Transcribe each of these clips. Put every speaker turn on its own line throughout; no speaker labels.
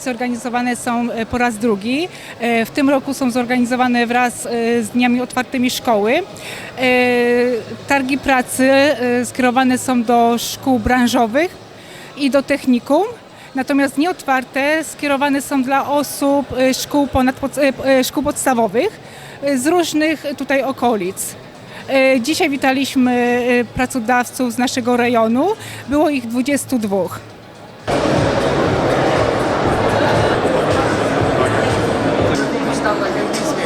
pracy organizowane są e, po raz drugi. E, W tym roku są zorganizowane wraz e, z dniami otwartymi szkoły. Targi pracy skierowane są do szkół branżowych i do technikum. Natomiast nieotwarte skierowane są dla osób szkół, ponad, szkół podstawowych z różnych tutaj okolic. Dzisiaj witaliśmy pracodawców z naszego rejonu. Było ich 22.
Y,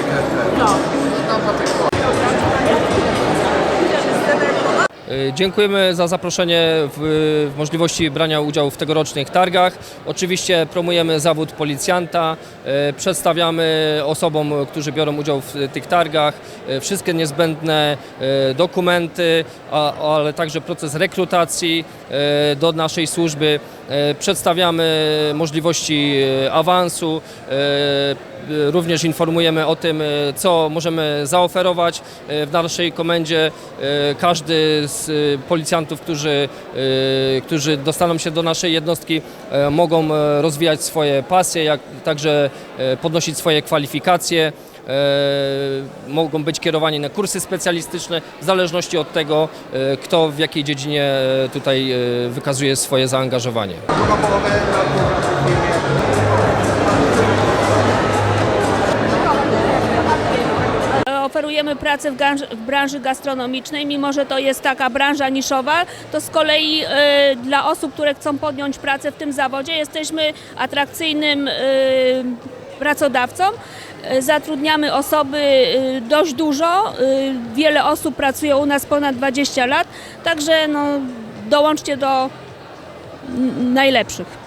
Dziękujemy za zaproszenie w, w możliwości brania udziału w tegorocznych targach. Oczywiście promujemy zawód policjanta, y, przedstawiamy osobom, którzy biorą udział w tych targach y, wszystkie niezbędne y, dokumenty, ale także proces rekrutacji y, do naszej służby. Y, Przedstawiamy możliwości y, awansu, y, Również informujemy o tym, co możemy zaoferować w naszej komendzie. Każdy z e, policjantów, którzy, e, którzy dostaną się do naszej jednostki, e, mogą e, rozwijać swoje pasje, jak także e, podnosić swoje kwalifikacje. Mogą być kierowani na kursy specjalistyczne w zależności od tego, kto w jakiej dziedzinie tutaj wykazuje swoje zaangażowanie.
Oferujemy pracę w, w branży gastronomicznej, mimo że to jest taka branża niszowa, to z kolei e, dla osób, które chcą podjąć pracę w tym zawodzie, jesteśmy atrakcyjnym e, pracodawcą. Zatrudniamy osoby e, dość dużo, e, wiele osób pracuje u nas ponad 20 lat, także no, dołączcie do najlepszych.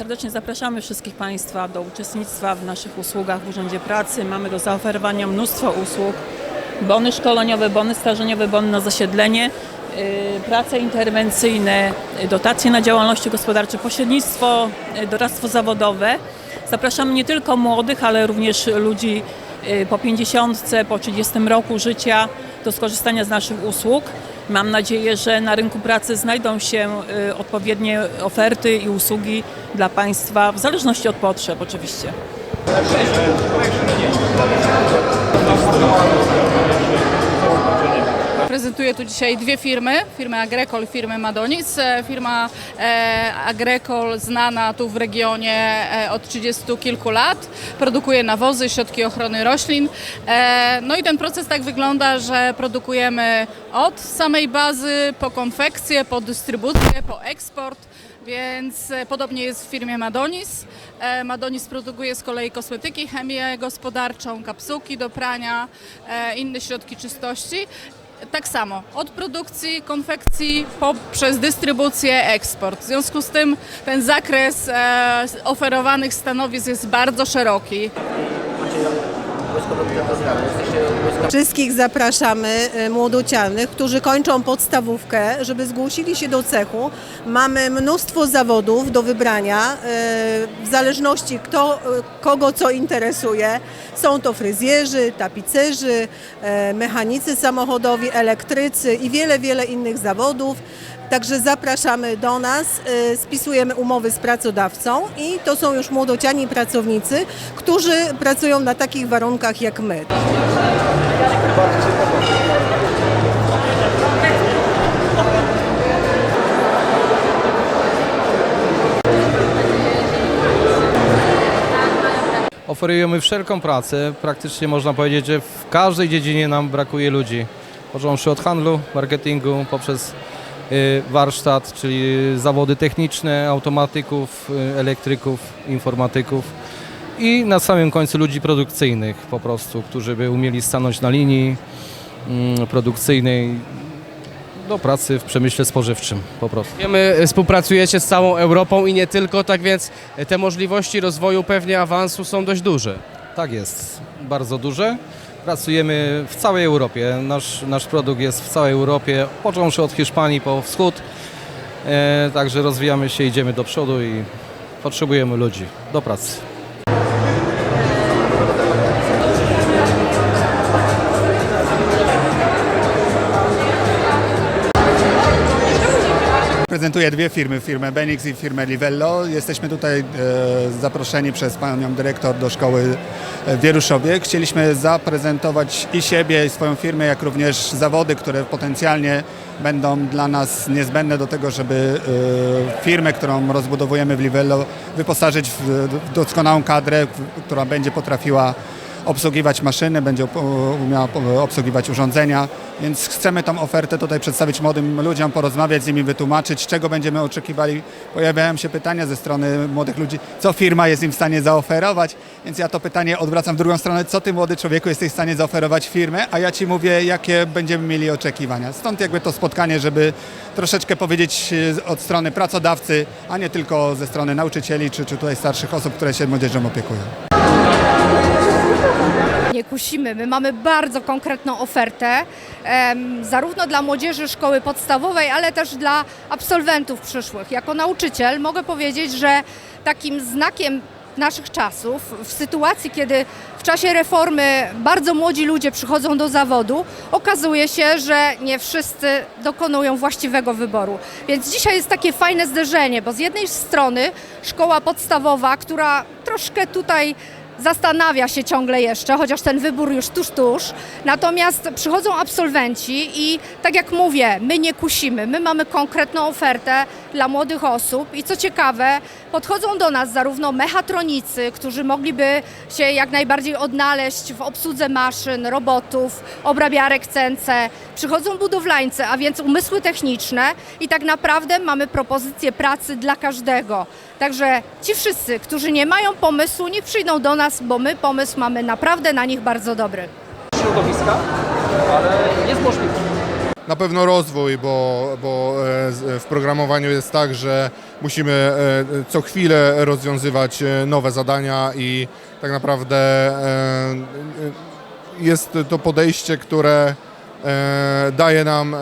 Serdecznie zapraszamy wszystkich Państwa do uczestnictwa w naszych usługach w Urzędzie Pracy. Mamy do zaoferowania mnóstwo usług. Bony szkoleniowe, bony stażeniowe, bony na zasiedlenie, yy, prace interwencyjne, yy, dotacje na działalności gospodarcze, pośrednictwo, yy, doradztwo zawodowe. Zapraszamy nie tylko młodych, ale również ludzi po 50, po 30 roku życia do skorzystania z naszych usług. Mam nadzieję, że na rynku pracy znajdą się y, odpowiednie oferty i usługi dla Państwa, w zależności od potrzeb oczywiście.
Prezentuję tu dzisiaj dwie firmy, firmę Agrecol i firmę Madonis. E, Firma e, Agrecol znana tu w regionie e, od 30 kilku lat, produkuje nawozy, środki ochrony roślin. E, no i ten proces tak wygląda, że produkujemy od samej bazy po konfekcję, po dystrybucję, po eksport. Więc e, podobnie jest w firmie Madonis. E, Madonis produkuje z kolei kosmetyki, chemię gospodarczą, kapsułki do prania, e, inne środki czystości. Tak samo, od produkcji, konfekcji poprzez dystrybucję, eksport. W związku z tym ten zakres e, oferowanych stanowisk jest bardzo szeroki.
Wszystkich zapraszamy e, młodocianych, którzy kończą podstawówkę, żeby zgłosili się do cechu. Mamy mnóstwo zawodów do wybrania, e, w zależności kto, e, kogo co interesuje. Są to fryzjerzy, tapicerzy, mechanicy samochodowi, elektrycy i wiele, wiele innych zawodów. Także zapraszamy do nas, e, spisujemy umowy z pracodawcą i to są już młodociani pracownicy, którzy pracują na takich warunkach jak my.
Oferujemy wszelką pracę. Praktycznie można powiedzieć, że w każdej dziedzinie nam brakuje ludzi. Począwszy od handlu, marketingu, poprzez y, warsztat, czyli zawody techniczne, automatyków, y, elektryków, informatyków i na samym końcu ludzi produkcyjnych po prostu, którzy by umieli stanąć na linii mm, produkcyjnej do pracy w przemyśle spożywczym po prostu.
Wiemy, współpracujecie z całą Europą i nie tylko, tak więc te możliwości rozwoju, pewnie awansu są dość duże.
Tak jest, bardzo duże. Pracujemy w całej Europie. Nasz, nasz produkt jest w całej Europie, począwszy od Hiszpanii po wschód. E, także rozwijamy się, idziemy do przodu i potrzebujemy ludzi do pracy.
Reprezentuję dwie firmy, firmę Benix i firmę Livello. Jesteśmy tutaj e, zaproszeni przez panią dyrektor do szkoły w Wieruszowie. Chcieliśmy zaprezentować i siebie, i swoją firmę, jak również zawody, które potencjalnie będą dla nas niezbędne do tego, żeby e, firmę, którą rozbudowujemy w Livello, wyposażyć w, doskonałą kadrę, która będzie potrafiła obsługiwać maszyny, będzie umiała obsługiwać urządzenia, więc chcemy tą ofertę tutaj przedstawić młodym ludziom, porozmawiać z nimi, wytłumaczyć, czego będziemy oczekiwali. Pojawiają się pytania ze strony młodych ludzi, co firma jest im w stanie zaoferować, więc ja to pytanie odwracam w drugą stronę, co ty młody człowieku jesteś w stanie zaoferować firmę, a ja ci mówię, jakie będziemy mieli oczekiwania. Stąd jakby to spotkanie, żeby troszeczkę powiedzieć e, od strony pracodawcy, a nie tylko ze strony nauczycieli, czy, czy tutaj starszych osób, które się młodzieżą opiekują.
Nie kusimy. My mamy bardzo konkretną ofertę, zarówno dla młodzieży szkoły podstawowej, ale też dla absolwentów przyszłych. Jako nauczyciel mogę powiedzieć, że takim znakiem naszych czasów, w sytuacji, kiedy w czasie reformy bardzo młodzi ludzie przychodzą do zawodu, okazuje się, że nie wszyscy dokonują właściwego wyboru. Więc dzisiaj jest takie fajne zderzenie, bo z jednej strony szkoła podstawowa, która troszkę tutaj zastanawia się ciągle jeszcze, chociaż ten wybór już tuż, tuż. Natomiast przychodzą absolwenci i tak jak mówię, my nie kusimy, my mamy konkretną ofertę dla młodych osób i co ciekawe, podchodzą do nas zarówno mechatronicy, którzy mogliby się jak najbardziej odnaleźć w obsłudze maszyn, robotów, obrabiarek CNC, przychodzą budowlańcy, a więc umysły techniczne i tak naprawdę mamy propozycję pracy dla każdego. Także ci wszyscy, którzy nie mają pomysłu, niech przyjdą do nas, bo my pomysł mamy naprawdę na nich bardzo dobry.
Środowiska, ale jest możliwe.
Na pewno rozwój, bo, bo e, w programowaniu jest tak, że musimy e, co chwilę rozwiązywać e, nowe zadania i tak naprawdę jest to podejście, które daje nam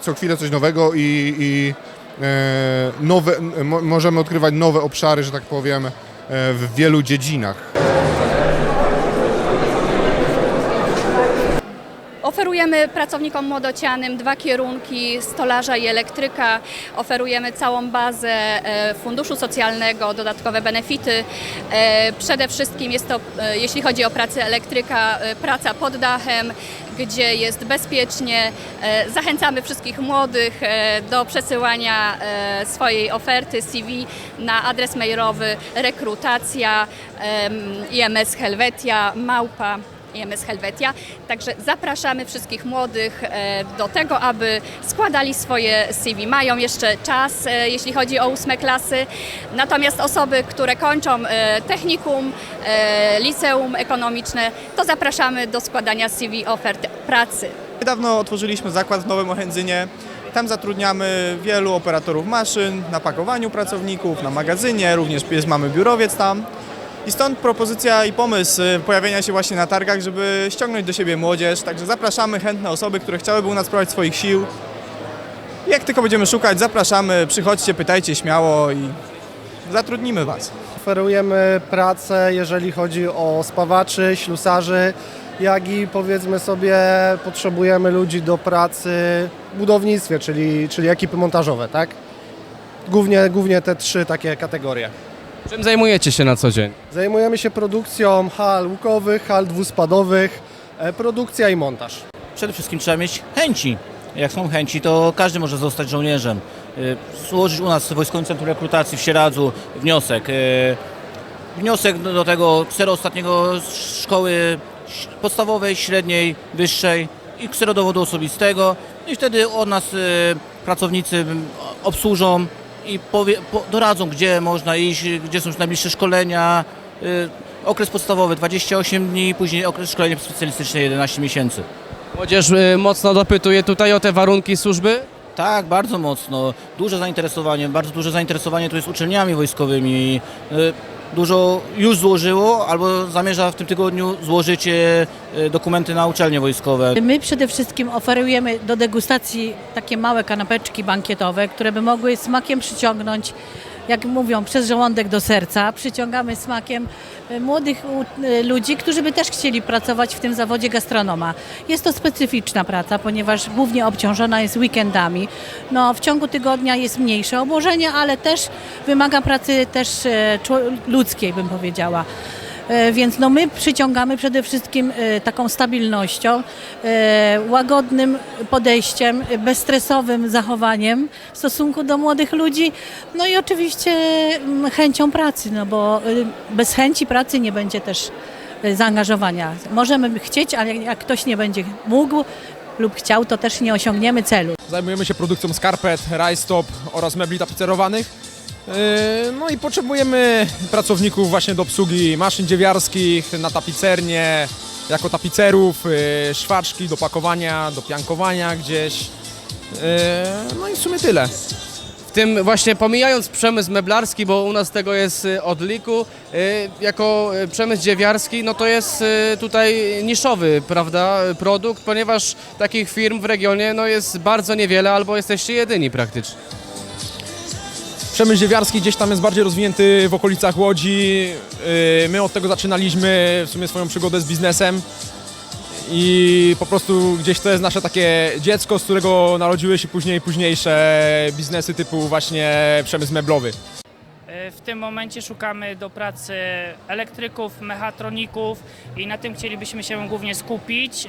co chwilę coś nowego i, i nowe, mo- możemy odkrywać nowe obszary, że tak powiem, w wielu dziedzinach.
Oferujemy pracownikom młodocianym dwa kierunki stolarza i elektryka. Oferujemy całą bazę e, funduszu socjalnego, dodatkowe benefity. E, Przede wszystkim jest to, e, jeśli chodzi o pracę elektryka, praca pod dachem, gdzie jest bezpiecznie. E, Zachęcamy wszystkich młodych e, do przesyłania e, swojej oferty CV na adres mailowy rekrutacja IMS Helvetia małpa IMS Helvetia. Także zapraszamy wszystkich młodych e, do tego, aby składali swoje CV. Mają jeszcze czas, e, jeśli chodzi o ósme klasy. Natomiast osoby, które kończą e, technikum, liceum ekonomiczne, to zapraszamy do składania CV ofert pracy.
Niedawno otworzyliśmy zakład w Nowym Ochędzynie. Tam zatrudniamy wielu operatorów maszyn, na pakowaniu pracowników, na magazynie, również jest, mamy biurowiec tam. I stąd propozycja i pomysł y, pojawienia się właśnie na targach, żeby ściągnąć do siebie młodzież. Także zapraszamy chętne osoby, które chciałyby u nas spróbować swoich sił. Jak tylko będziemy szukać, zapraszamy, przychodźcie, pytajcie śmiało i zatrudnimy Was.
Oferujemy pracę, jeżeli chodzi o spawaczy, ślusarzy, jak i powiedzmy sobie potrzebujemy ludzi do pracy w budownictwie, czyli, czyli ekipy montażowe, tak? Głównie, głównie te trzy takie kategorie.
Czym zajmujecie się na co dzień?
Zajmujemy się produkcją hal łukowych, hal dwuspadowych, e, produkcja i montaż.
Przede wszystkim trzeba mieć chęci. Jak są chęci, to każdy może zostać żołnierzem. Y, Złożyć u nas w Wojskowym Centrum Rekrutacji w Sieradzu wniosek. y, Wniosek do do tego ksero ostatniego szkoły ś- podstawowej, średniej, wyższej i ksero dowodu osobistego. No I wtedy od nas y, pracownicy mm, obsłużą i powie, po, doradzą, gdzie można iść, gdzie są najbliższe szkolenia. Y, Okres podstawowy 28 dni, później okres szkolenia specjalistyczne 11 miesięcy.
Młodzież y, mocno dopytuje tutaj o te warunki służby.
Tak, bardzo mocno. Duże zainteresowanie, bardzo duże zainteresowanie tu jest uczelniami wojskowymi. Dużo już złożyło albo zamierza w tym tygodniu złożyć y, dokumenty na uczelnie wojskowe.
My przede wszystkim oferujemy do degustacji takie małe kanapeczki bankietowe, które by mogły smakiem przyciągnąć jak mówią, przez żołądek do serca. Przyciągamy smakiem e, młodych e, ludzi, którzy by też chcieli pracować w tym zawodzie gastronoma. Jest to specyficzna praca, ponieważ głównie obciążona jest weekendami. No, w ciągu tygodnia jest mniejsze obłożenie, ale też wymaga pracy też czło- ludzkiej, bym powiedziała. E, Więc no my przyciągamy przede wszystkim e, taką stabilnością, e, łagodnym podejściem, bezstresowym zachowaniem w stosunku do młodych ludzi, no i oczywiście mm, chęcią pracy, no bo e, bez chęci pracy nie będzie też e, zaangażowania. Możemy chcieć, ale jak ktoś nie będzie mógł lub chciał, to też nie osiągniemy celu.
Zajmujemy się produkcją skarpet, rajstop oraz mebli tapicerowanych. Yy, No i potrzebujemy pracowników właśnie do obsługi maszyn dziewiarskich, na tapicernie, jako tapicerów, yy, szwaczki do pakowania, do piankowania gdzieś. Yy, No i w sumie tyle.
W tym właśnie pomijając przemysł meblarski, bo u nas tego jest y, od liku, y, jako y, przemysł dziewiarski, no to jest tutaj niszowy, prawda, produkt, ponieważ takich firm w regionie no jest bardzo niewiele albo jesteście jedyni praktycznie.
Przemysł dziewiarski gdzieś tam jest bardziej rozwinięty w okolicach Łodzi. Yy, My od tego zaczynaliśmy w sumie swoją przygodę z biznesem. I po prostu gdzieś to jest nasze takie dziecko, z którego narodziły się później późniejsze biznesy typu właśnie przemysł meblowy.
E, W tym momencie szukamy do pracy elektryków, mechatroników i na tym chcielibyśmy się głównie skupić.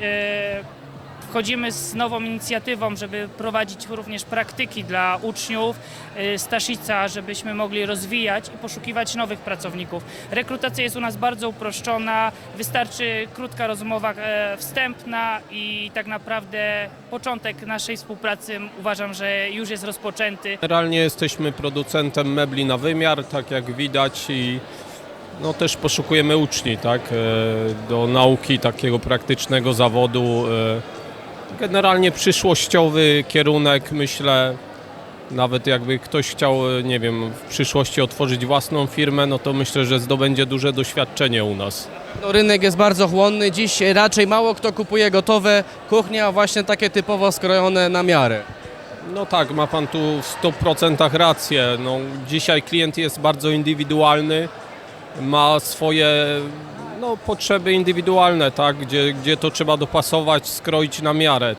E, Wchodzimy z nową inicjatywą, żeby prowadzić również praktyki dla uczniów e, Staszica, żebyśmy mogli rozwijać i poszukiwać nowych pracowników. Rekrutacja jest u nas bardzo uproszczona, wystarczy krótka rozmowa e, wstępna i tak naprawdę początek naszej współpracy uważam, że już jest rozpoczęty.
Generalnie jesteśmy producentem mebli na wymiar, tak jak widać i no też poszukujemy uczni, tak, e, do nauki takiego praktycznego zawodu. Generalnie przyszłościowy kierunek, myślę, nawet jakby ktoś chciał, nie wiem, w przyszłości otworzyć własną firmę, no to myślę, że zdobędzie duże doświadczenie u nas.
No, rynek jest bardzo chłonny, dziś raczej mało kto kupuje gotowe kuchnie, a właśnie takie typowo skrojone na miarę.
No tak, ma pan tu w 100% rację. No, dzisiaj klient jest bardzo indywidualny, ma swoje no, potrzeby indywidualne, tak, gdzie, gdzie to trzeba dopasować, skroić na miarę.